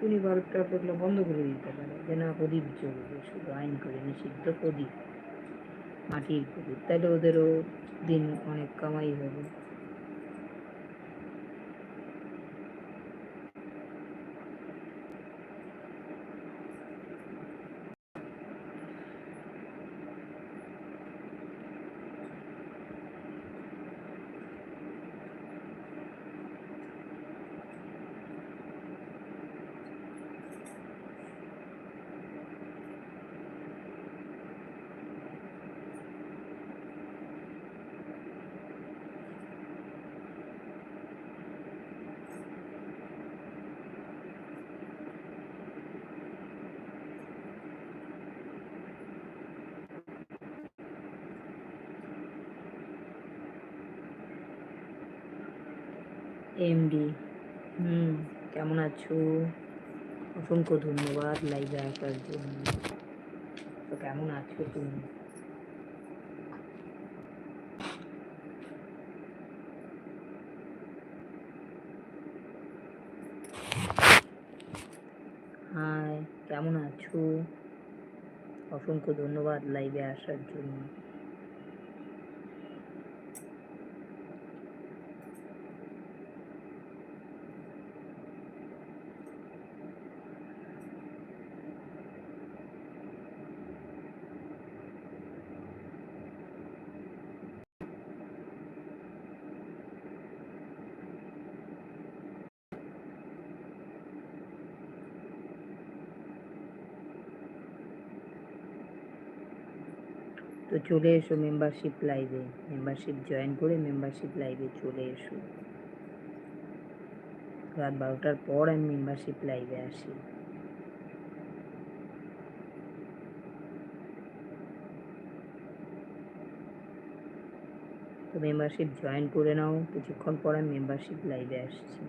বাল্বটা দেখলে বন্ধ করে দিতে পারে। যে না প্রদীপ জ্বলবে, শুধু আইন করে, নিষিদ্ধ প্রদীপ, মাটির প্রদীপ। তাহলে ওদেরও দিন অনেক কামাই হবে। এমডি হুম, কেমন আছো? অসংখ্য ধন্যবাদ, লাইভে আসার জন্য। তো কেমন আছো তুমি? হাই কেমন আছো? অসংখ্য ধন্যবাদ, লাইভে আসার জন্য। তো চলে এসো মেম্বারশিপ লাইভে মেম্বারশিপ জয়েন করে মেম্বারশিপ লাইভে চলে এসো। রাত বারোটার পর আমি মেম্বারশিপ লাইভে আসি। তো মেম্বারশিপ জয়েন করে নাও। কিছুক্ষণ পর আমি মেম্বারশিপ লাইভে আসছি।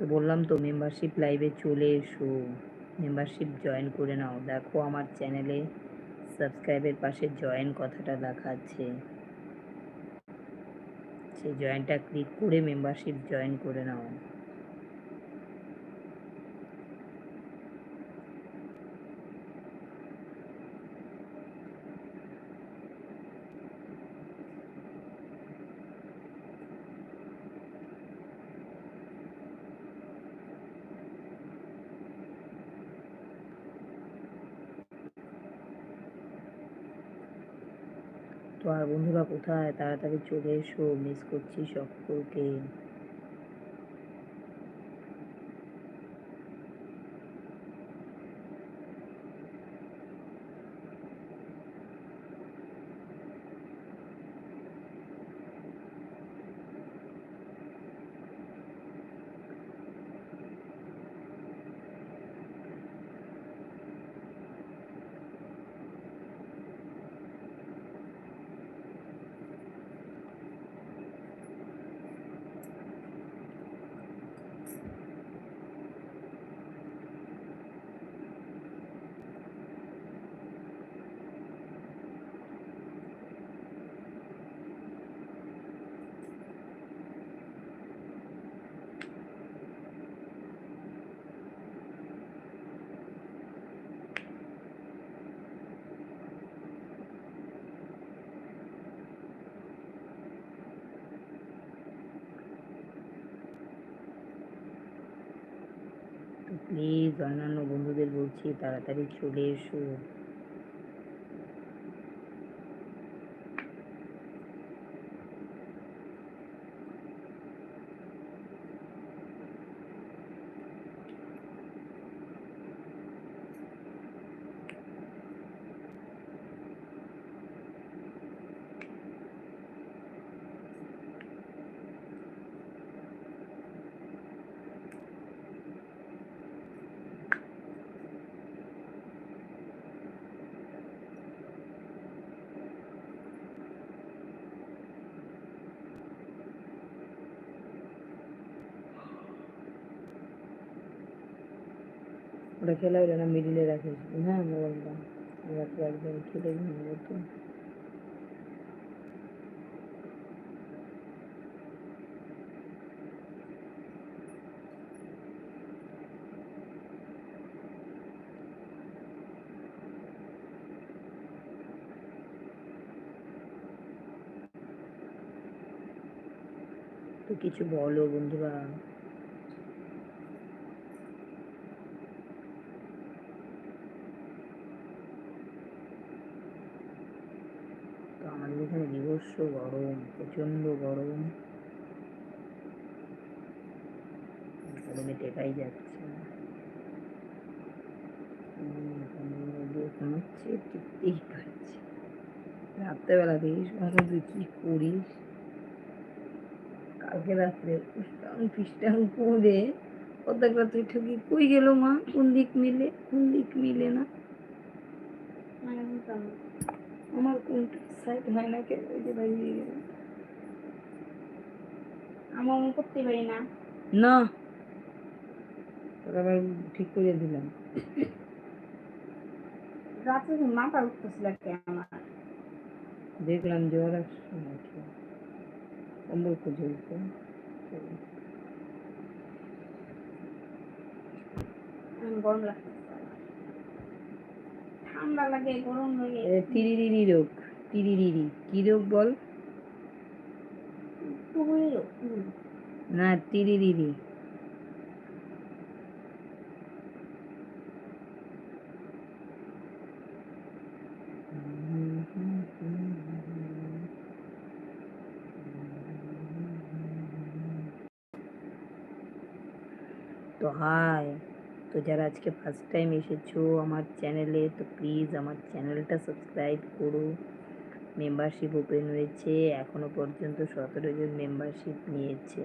তো বললাম তো মেম্বারশিপ লাইভে চলে এসো। মেম্বারশিপ জয়েন করে নাও। দেখো আমার চ্যানেলে সাবস্ক্রাইবের পাশে জয়েন কথাটা দেখাচ্ছে সেই জয়েনটা ক্লিক করে মেম্বারশিপ জয়েন করে নাও তো আর বন্ধুরা কোথায়? তাড়াতাড়ি চলে এসো মিস করছি সকলকে তো প্লিজ অন্যান্য বন্ধুদের বলছি তাড়াতাড়ি চলে এসো। ওটা খেলা হলো না মিডিলে রাখিস হ্যাঁ মোবাইলটা আমরা তো একদম খেলে ঘুমাবো তো। তো কিছু বলো বন্ধুরা তো আমাদের এখানে গরম প্রচণ্ড গরম। গরমে টেকাই যাচ্ছে না। ঘুমাচ্ছে টিকতেই পারছি রাত্রেবেলা দেখিস তুই কি করিস? কালকে রাত্রে উষ্টাং ফিষ্টাং করে অর্ধেক রাত্রে ঠকি কই গেল মা? কোন দিক মিলে? কোন দিক মিলে না। আমার কোনটা? সাইড হয় না কেন যে আমার করতে পারি না। না। আবার ঠিক করে দিলাম। রাতে মাথা উঠতেছিল আমার। দেখলাম জ্বর আসছে কম্বল খুঁজেছে আমার গরম লাগতেছে। ঠান্ডা লাগে গরম লাগে। তিরিরিরি রোগ। তিরিরিরি কি রোগ বল খুবই হুম। না তিরিরিরি তো হাই তো যারা আজকে ফার্স্ট টাইম এসেছ আমার চ্যানেলে তো প্লিজ আমার চ্যানেলটা সাবস্ক্রাইব করো মেম্বারশিপ ওপেন হয়েছে, এখনও পর্যন্ত সতেরো জন মেম্বারশিপ নিয়েছে।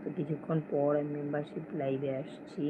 তো কিছুক্ষণ পর আমি মেম্বারশিপ লাইভে আসছি।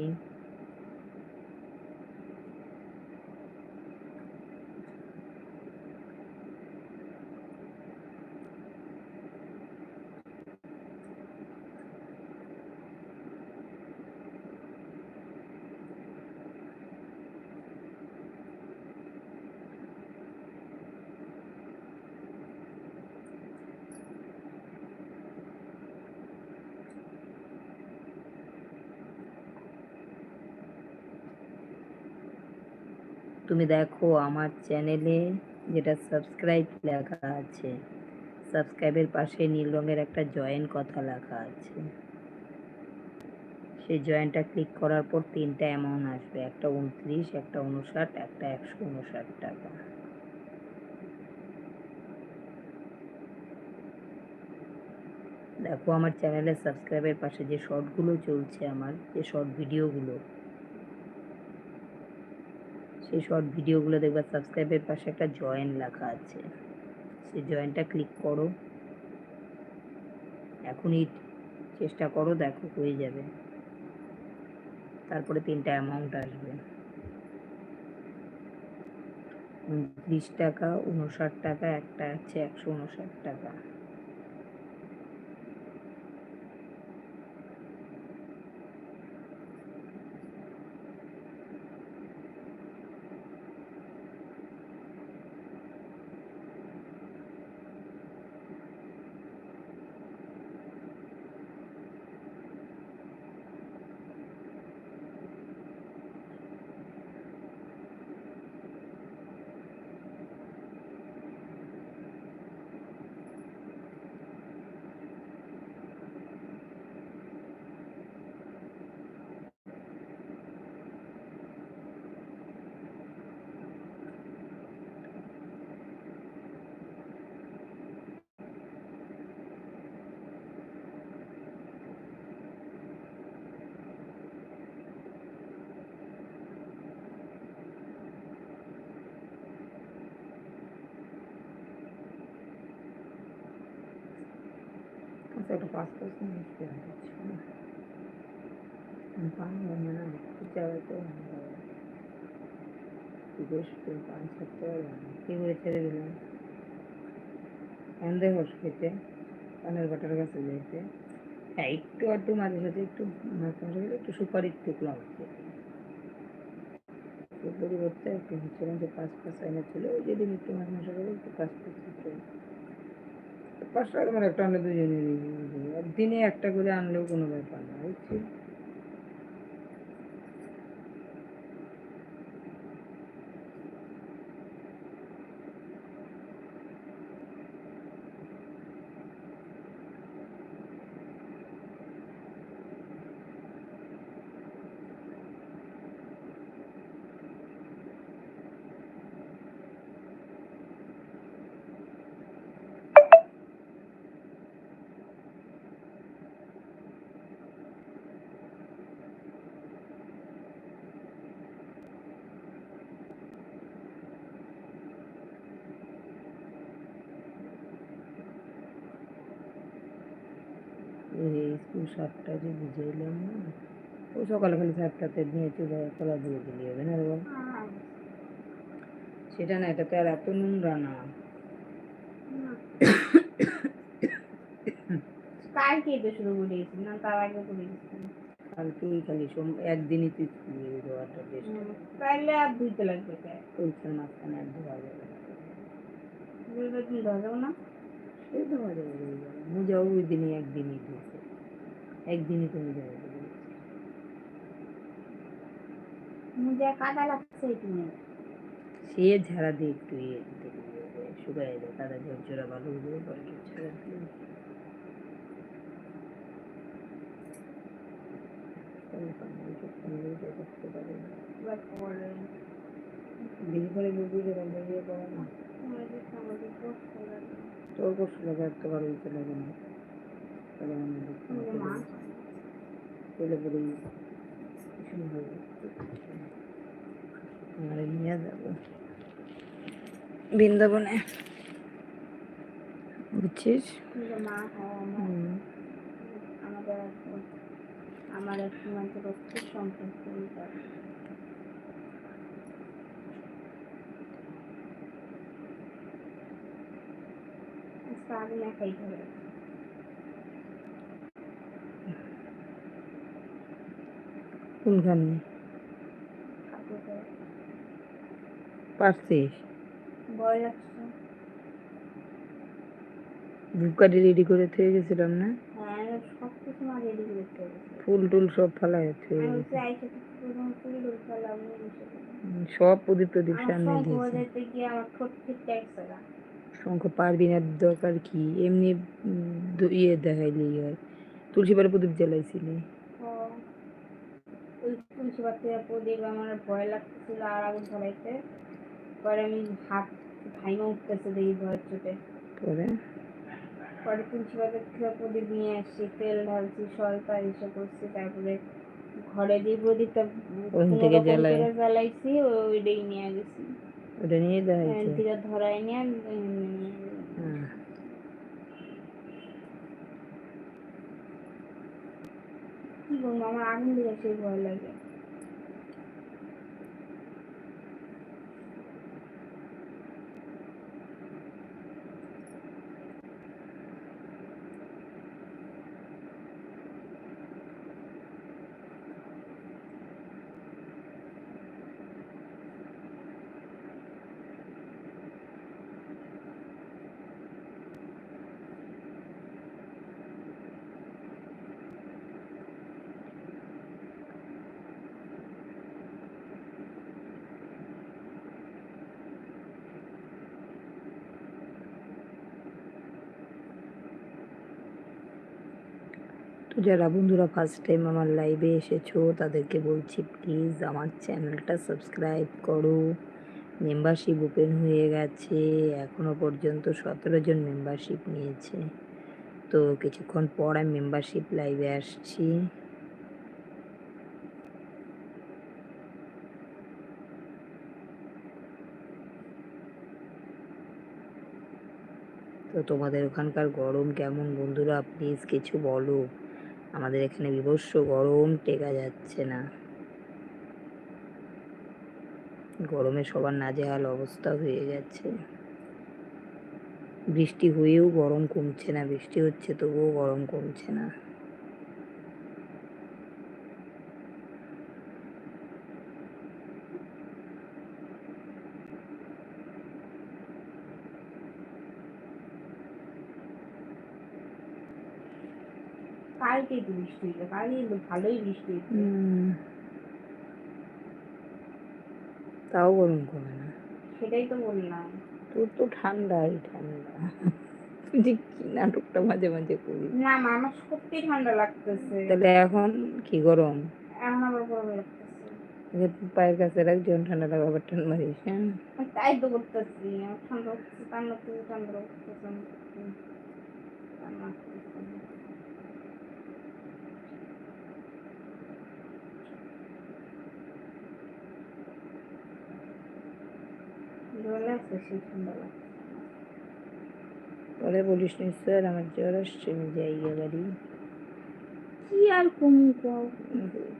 তুমি দেখো আমার চ্যানেলে যেটা সাবস্ক্রাইব লেখা আছে, সাবস্ক্রাইবের পাশে নীল রঙের একটা জয়েন কথা লেখা আছে। সেই জয়েনটা ক্লিক করার পর তিনটা অ্যামাউন্ট আসবে, একটা উনত্রিশ, একটা উনষাট, একটা একশো উনষাট টাকা। দেখো আমার চ্যানেলে সাবস্ক্রাইবের পাশে যে শর্টগুলো চলছে আমার, যে শর্ট ভিডিওগুলো সেই শর্ট ভিডিওগুলো দেখবা সাবস্ক্রাইবের পাশে একটা জয়েন লেখা আছে। সেই জয়েনটা ক্লিক করো। এখনই চেষ্টা করো, দেখো হয়ে যাবে। তারপরে তিনটা অ্যামাউন্ট আসবে। উনত্রিশ টাকা, উনষাট টাকা, একটা আছে একশো উনষাট টাকা। আচ্ছা একটা পাঁচ পার্সেন্ট মিষ্টি হচ্ছে পারব না চালাতে বেশ পাঁচ সাত টাকা কি করে ছেড়ে দিলাম সন্দেহ খেতে কানের বাটার কাছে যেতে হ্যাঁ একটু আধটু মাঝে সাথে একটু মাঝে মাঝে একটু সুপারির খেতে একটু পরিবর্তে একটু যে পাঁচ পাঁচ আইনা ছিল ওই যেদিন একটু মাছ মাসা একটু পাঁচ পাঁচটা মানে একটা আনলে তো দিনে একটা করে আনলেও কোনো ব্যাপার না বুঝছি এই স্কুল সাতটা যে বুঝাইলাম না ও সকালে খালি সাতটাতে নিয়ে চলে দিয়ে দিলি হবে না হ্যাঁ, সেটা না এটা তো আর এত নোংরা না। কালকে তো শুরু করে না তার আগে করে কালকেই খালি সোম একদিনই তুই স্কুলে দেওয়াটা বেশ তাহলে আর ধুইতে লাগবে মাঝখানে যাবে। তুমি যাব না? সে যাবে ওই মোজাও ওই দিনই একদিনই একদিনই তুমি যাবে মুজে কাদা লাগছে তুমি সে ঝাড়া দিয়ে একটু ইয়ে শুকায় যায় ভালো পরে ঝাড়া বিয়ে করে বুঝি না? তোর কষ্ট লাগে তোমার উঠতে লাগে না শুরু হবে আমার নিয়ে যাব বৃন্দাবনে। বুঝছিস? আমার এক সীমান্ত রক্ষের সম্পর্ক আগে না হবে কোনখানে পরে। পারছিস? ধূপকাঠি রেডি করে থয়ে গেছিলাম না? হ্যাঁ ফুল টুল সব ফেলা থয়ে হচ্ছে সব প্রদীপ প্রদীপ সামনে শঙ্খ পারবি না দরকার কি? এমনি ইয়ে দেখাইলি হয়। তুলসী পাড়ে প্রদীপ জ্বালাইছিলি। ওই তুলসী পাতে প্রদীপ আমার ভয় লাগতেছিল আর আগুন ধরাইতে পরে আমি হাত ভাইমা উঠতেছে দেখি ভয়ের চোটে। পরে? পাতা থেকে প্রদীপ নিয়ে আসছি তেল ঢালছি সলতা এসব করছি তারপরে ঘরে যে প্রদীপটা জ্বালাইছি ওইটাই নিয়ে গেছি। ওটা নিয়ে দেখাইছে ধরাই নিয়ে হ্যাঁ। কি বলব আমার আগুন দিকে সেই ভয় লাগে তো যারা বন্ধুরা ফার্স্ট টাইম আমার লাইভে এসেছ, তাদেরকে বলছি প্লিজ আমার চ্যানেলটা সাবস্ক্রাইব করো। মেম্বারশিপ ওপেন হয়ে গেছে, এখনও পর্যন্ত সতেরো জন মেম্বারশিপ নিয়েছে। তো কিছুক্ষণ পর আমি মেম্বারশিপ লাইভে আসছি। তো তোমাদের ওখানকার গরম কেমন বন্ধুরা? প্লিজ কিছু বলো। আমাদের এখানে বিভৎস গরম টেকা যাচ্ছে না। গরমে সবার নাজেহাল অবস্থা হয়ে গেছে। বৃষ্টি হয়েও গরম কমছে না, বৃষ্টি হচ্ছে তবুও গরম কমছে না। তো বৃষ্টি তো ভালোই বৃষ্টি। তাও গরম কমে না। সেটাই তো বললাম। তোর তো ঠান্ডাই ঠান্ডা। তুই যে কি নাটকটা মাঝে মাঝে করিস। না আমার সত্যি ঠান্ডা লাগতেছে। তাহলে এখন কি গরম? এখন আবার গরম যে পায়ের কাছে রাখ যখন ঠান্ডা লাগবে আবার ঠান্ডা মারিস হ্যাঁ? তাই তো করতেছি। ঠান্ডা হচ্ছে ঠান্ডা লাগতেছে আমার লাগছে, সেই ঠান্ডা লাগছে। বলিস নি স্যার আমার জ্বর আসছে আমি যাই বাড়ি। কি আর কমু কও?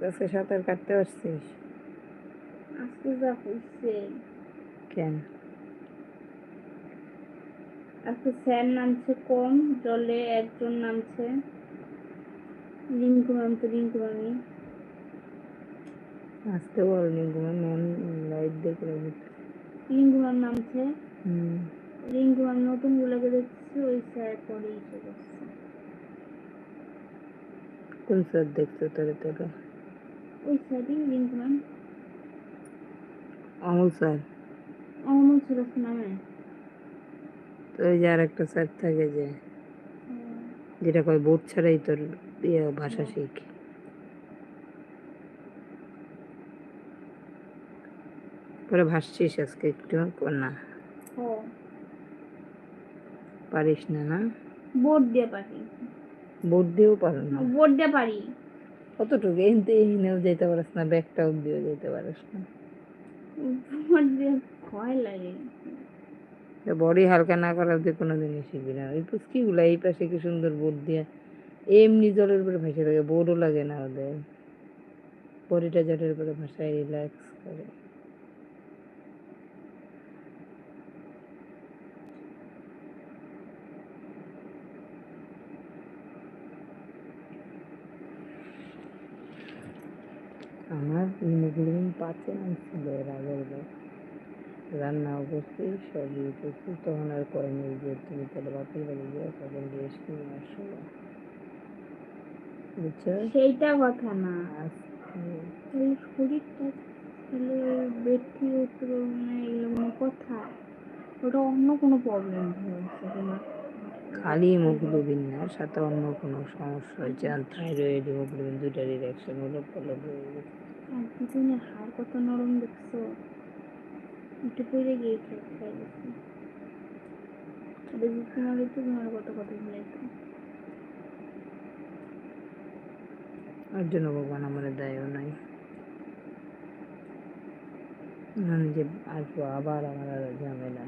আজকে সাঁতার কাটতে পারছিস? আজকে যা হইছে। কেন? আজকে স্যার নামছে কম জলে একজন নামছে। রিঙ্কু ম্যাম তো রিঙ্কু ম্যামই। আসতে বলনি ঘুমে মন লাইট দেখে ম্যাম নামছে। ম্যাম নতুন গুলোকে দেখছি ওই স্যার পরে এসে গেছে কোন স্যার দেখছ তোরে তোরা ওই স্যারই ম্যাম অমল স্যার। অমল সুরজ নামে। তো ওই যে আর একটা স্যার থাকে যে যেটা কয় বোর্ড ছাড়াই তোর ইয়ে ভাষা শিখ। পরে ভাসছিস আজকে একটু না পারিস না না? বোর্ড দিয়ে পারি। বোর্ড দিয়েও পারো না? বোর্ড দিয়ে পারি। কতটুকু এনতে এখানেও যেতে পারিস না ব্যাগটা অব্দিও যেতে পারিস না। বোর্ড দিয়ে ভয় লাগে। বডি হালকা না করা অব্দি কোনো দিনই শিখবি না। ওই পুচকিগুলো এই পাশে কি সুন্দর বোর্ড দিয়ে এমনি জলের উপরে ভাসে থাকে বোর্ডও লাগে না ওদের। বডিটা জলের উপরে ভাসায় রিল্যাক্স করে। আমার হিমোগ্লোবিন পাঁচে ছিল এর আগের বার রান্নাও করছি সবই করছি তখন আর কয়নি যে তুমি তাহলে বাপের বাড়ি গিয়ে তখন রেস্ট নিয়ে আসো। বুঝছ? সেইটা কথা না। ওই শরীরটা ছেলে উঠতে পারব এগুলো কথা। ওটা অন্য কোনো প্রবলেম হয়েছে তোমার খালি হিমোগ্লোবিন না সাথে অন্য কোনো সমস্যা হয়েছে। আর থাইরয়েড হিমোগ্লোবিন দুটারই রিয়াকশন হলো ফলে হয়ে গেছে। আর হাড় কত নরম দেখছ? একটু পরে গিয়ে খেয়ে খেয়ে গেছে যদি তোমার তো তোমার কত শুনেছো আর জন্য ভগবান আমার দায়ও নাই আমি যে আসব আবার আমার আর ঝামেলা।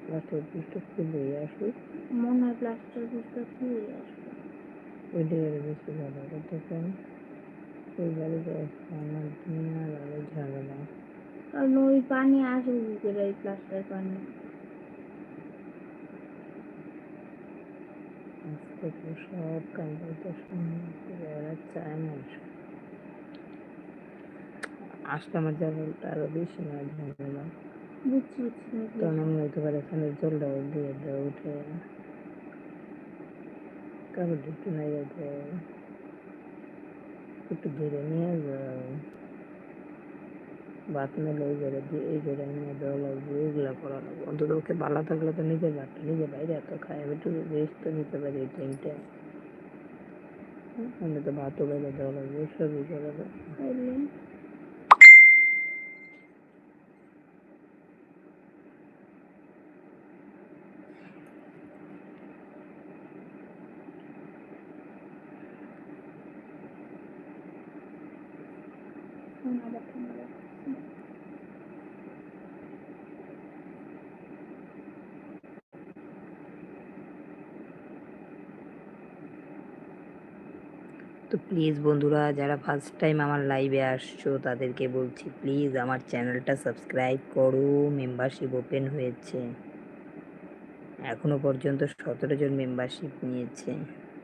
প্লাস্টার পিস্ট খুলে আসুক। মনে হয় প্লাস্টার বুস্টার খুলে আসবে ওই বেশি ভালো তখন ওই বাড়িতে আমার দুনিয়ার আরও ঝামেলা কারণ ওই পানি আসে কি করে ওই প্লাস্টার পানি সব কাম করতে এরা চায় না। আসলে আমার ঝামেলাটা আরও বেশি না ঝামেলা বুঝছি বুঝছি। তখন আমি হয়তো এখানে জলটা দিয়ে উঠে কাপড় একটু নাই যাতে একটু ধরে নিয়ে বাত মেলে ওই দিয়ে, এই জায়গায় নিয়ে দেওয়া লাগবে, এগুলা করা লাগবে। অন্তত ওকে ভালো থাকলে তো নিজের ভাতটা নিজে বাইরে এত খায়, আমি একটু রেস্ট তো নিতে পারি এই টাইমটা আমি তো ভাতও বাইরে দেওয়া লাগবে, সবই করা লাগবে তাইলে এখন আবার ঠান্ডা লাগছে। তো প্লিজ বন্ধুরা, যারা ফার্স্ট টাইম আমার লাইভে আসছো, তাদেরকে বলছি প্লিজ আমার চ্যানেলটা সাবস্ক্রাইব করো। মেম্বারশিপ ওপেন হয়েছে। এখনও পর্যন্ত সতেরো জন মেম্বারশিপ নিয়েছে।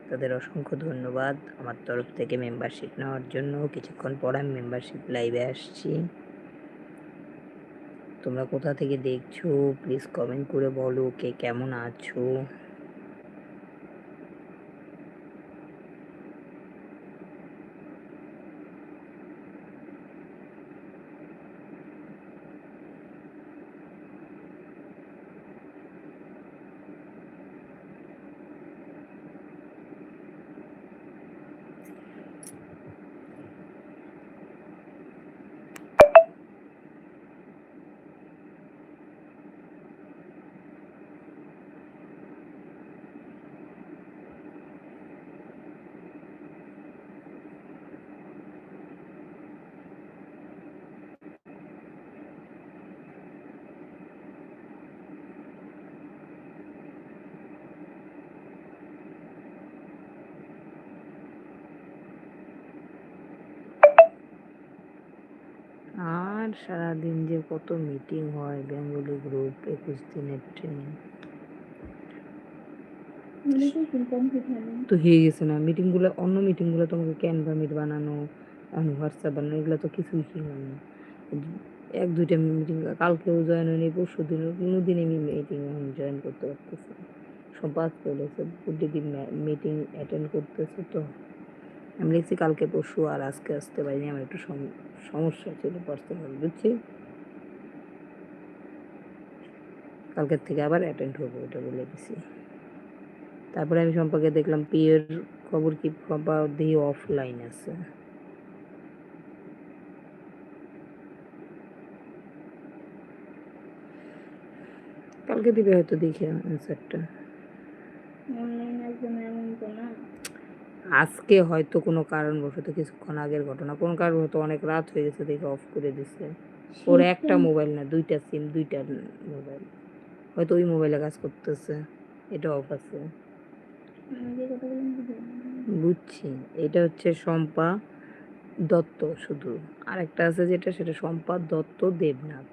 তাদের অসংখ্য ধন্যবাদ আমার তরফ থেকে মেম্বারশিপ নেওয়ার জন্য। কিছুক্ষণ পর আমি মেম্বারশিপ লাইভে আসছি। তোমরা কোথা থেকে দেখছ? প্লিজ কমেন্ট করে বলো কে কেমন আছো আমার সারাদিন যে কত মিটিং হয় বেঙ্গলি গ্রুপ একুশ দিনের ট্রেনিং তো হয়ে গেছে না মিটিংগুলো অন্য মিটিংগুলো তোমাকে ক্যানভা মিট বানানো হোয়াটসঅ্যাপ বানানো, এগুলো তো কিছুই কি না। এক, দুইটা মিটিং কালকেও জয়েন হয়নি পরশু দিনও কোনো দিন আমি মিটিং এখন জয়েন করতে পারতেছি সব বাদ করেছে প্রতিদিন মিটিং অ্যাটেন্ড করতেছে তো। আমি লিখছি কালকে পরশু আর আজকে আসতে পারিনি, আমার একটু সম- সমস্যা ছিল পার্সোনাল বুঝছি? কালকের থেকে আবার অ্যাটেন্ড হব এটা বলে দিছি। তারপরে আমি সম্পর্কে দেখলাম পিয়ের খবর কি খবর দিয়ে অফলাইন আছে। কালকে দিবে হয়তো দেখে অ্যান্সারটা অনলাইন একদম এমন তো না। আজকে হয়তো কোনো কারণবশত কিছুক্ষণ আগের ঘটনা কোনো কারণ হয়তো অনেক রাত হয়ে গেছে দেখে অফ করে দিছে। ওর একটা মোবাইল না দুইটা সিম দুইটা মোবাইল হয়তো ওই মোবাইলে কাজ করতেছে এটা অফ আছে। বুঝছি এটা হচ্ছে শম্পা দত্ত শুধু। আর একটা আছে যেটা সেটা শম্পা দত্ত দেবনাথ।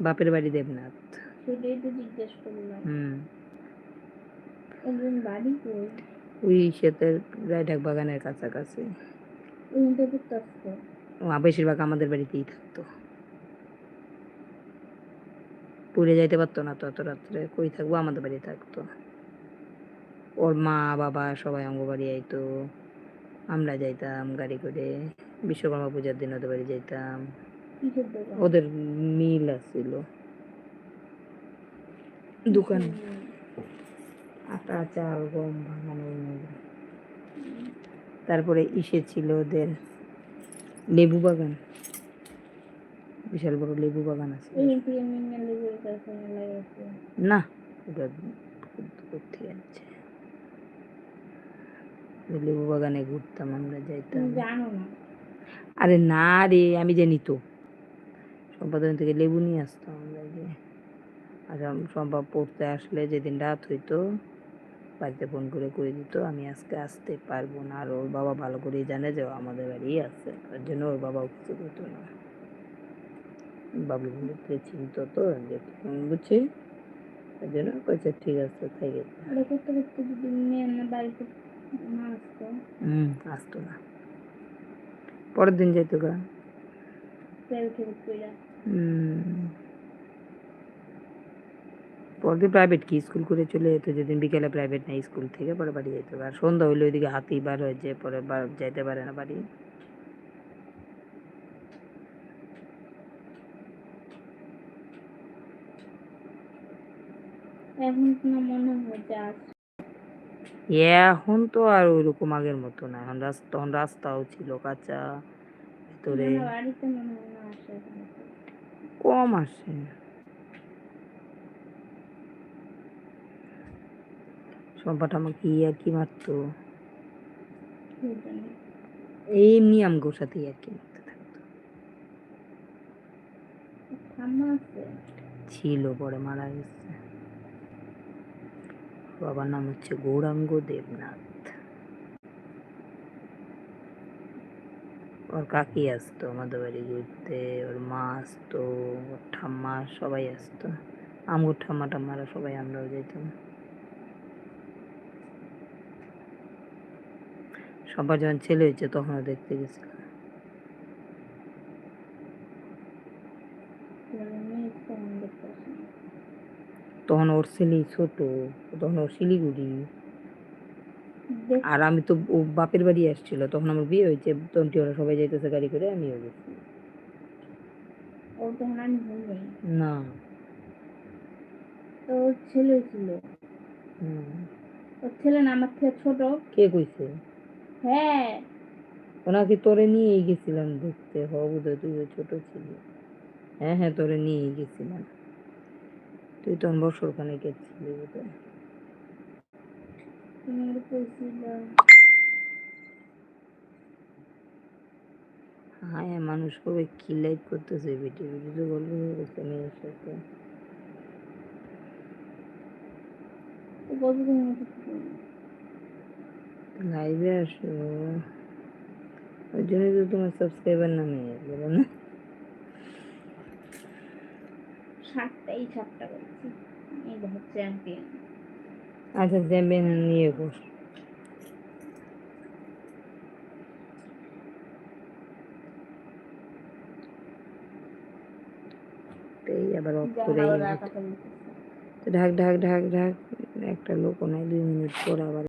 বাপের বাড়ি দেবনাথ। হুম। একজন বাড়ি কই ওই শীতের রায়ঢাক বাগানের কাছাকাছি। তো বেশিরভাগ আমাদের বাড়িতেই থাকতো। পুরে যাইতে পারতো না তত রাত্রে কই থাকব? আমাদের বাড়ি থাকতো। ওর মা বাবা সবাই অঙ্গ বাড়ি আইতো। আমরা যাইতাম গাড়ি করে। বিশ্বকর্মা পূজার দিন ওদের বাড়ি যাইতাম। ওদের মিল আছিল। দোকান। আটা চাল গম ভাঙানোর মিল তারপরে ইসে ছিল ওদের লেবু বাগান। বিশাল বড় লেবু বাগান আছে। না ওটা কোথায় আছে লেবু বাগানে ঘুরতাম আমরা যাইতাম। তুমি জানো না? আরে না রে আমি জানি তো। সম্পাদন থেকে লেবু নিয়ে আসতাম আমরা যে আর সম্ভব পড়তে আসলে যেদিন রাত হইতো বাড়িতে ফোন করে করে দিত? আমি আজকে আসতে পারব না। আর ওর বাবা ভালো করেই জানে যে আমাদের বাড়ি আছে। তার জন্য ওর বাবাও কিছু করতো না। বাবলু বন্ধুকে চিনত তো? যে বুঝছি তার জন্য কয়েছে ঠিক আছে তাই হুম আসতো না। পরের দিন যেত গা। হুম। পরদিন প্রাইভেট কি? স্কুল করে চলে যেত যেদিন বিকেলে প্রাইভেট নাই স্কুল থেকে পরে বাড়ি যেতে পারে সন্ধ্যা হইলে ওইদিকে হাতি বার হয়ে যে পরে যাইতে পারে না বাড়ি। এখন তো আর ওইরকম আগের মতো না। এখন রাস্তা তখন রাস্তাও ছিল কাঁচা ভেতরে। কম আসে। সম্পাটা আমাকে আর কি মারতো। এমনি আমগোর সাথে আর কি মারতে থাকতো। ছিল পরে মারা গেছে। বাবার নাম হচ্ছে গৌরাঙ্গ দেবনাথ। ওর কাকি আসতো আমাদের বাড়ি ঘুরতে ওর মা আসতো ওর ঠাম্মা সবাই আসতো। আমগুর ঠাম্মা টাম্মারা সবাই আমরাও যেতাম সবার যখন ছেলে হয়েছে তখনও দেখতে গেছিলাম তখন তখন ওর ছেলে ছোট তখন ওর শিলিগুড়ি। আর আমি তো ও বাপের বাড়ি আসছিল তখন আমার বিয়ে হয়েছে তন্টি ওরা সবাই যাইতেছে গাড়ি করে আমিও গেছি। তখন না। ওর ছেলে ছিল? হুম। ওর ছেলে না আমার থেকে ছোট? কে কইছে? হ্যাঁ। ওনাকে তোরে নিয়েই গেছিলাম দেখতে হ বোধহয় তুই তো ছোট ছিলি। হ্যাঁ হ্যাঁ তোরে নিয়েই গেছিলাম। তুই তখন বছর খানে গেছিলি বোধহয়। হ্যাঁ মানুষ কবে কি লাইক করতেছে ভিডিও ভিডিও গল্প হয়ে গেছে মেয়ের সাথে। ছিল? লাইভে আসো। ওই জন্যই তো তোমার সাবস্ক্রাইবার নামে গেলো না। সাতটাই সাতটা করেছি এই দেখো চ্যাম্পিয়ন আচ্ছা চ্যাম্পিয়ন নিয়ে কর এই আবার অফ ঢাক ঢাক ঢাক ঢাক একটা লোক নাই দুই মিনিট পর আবার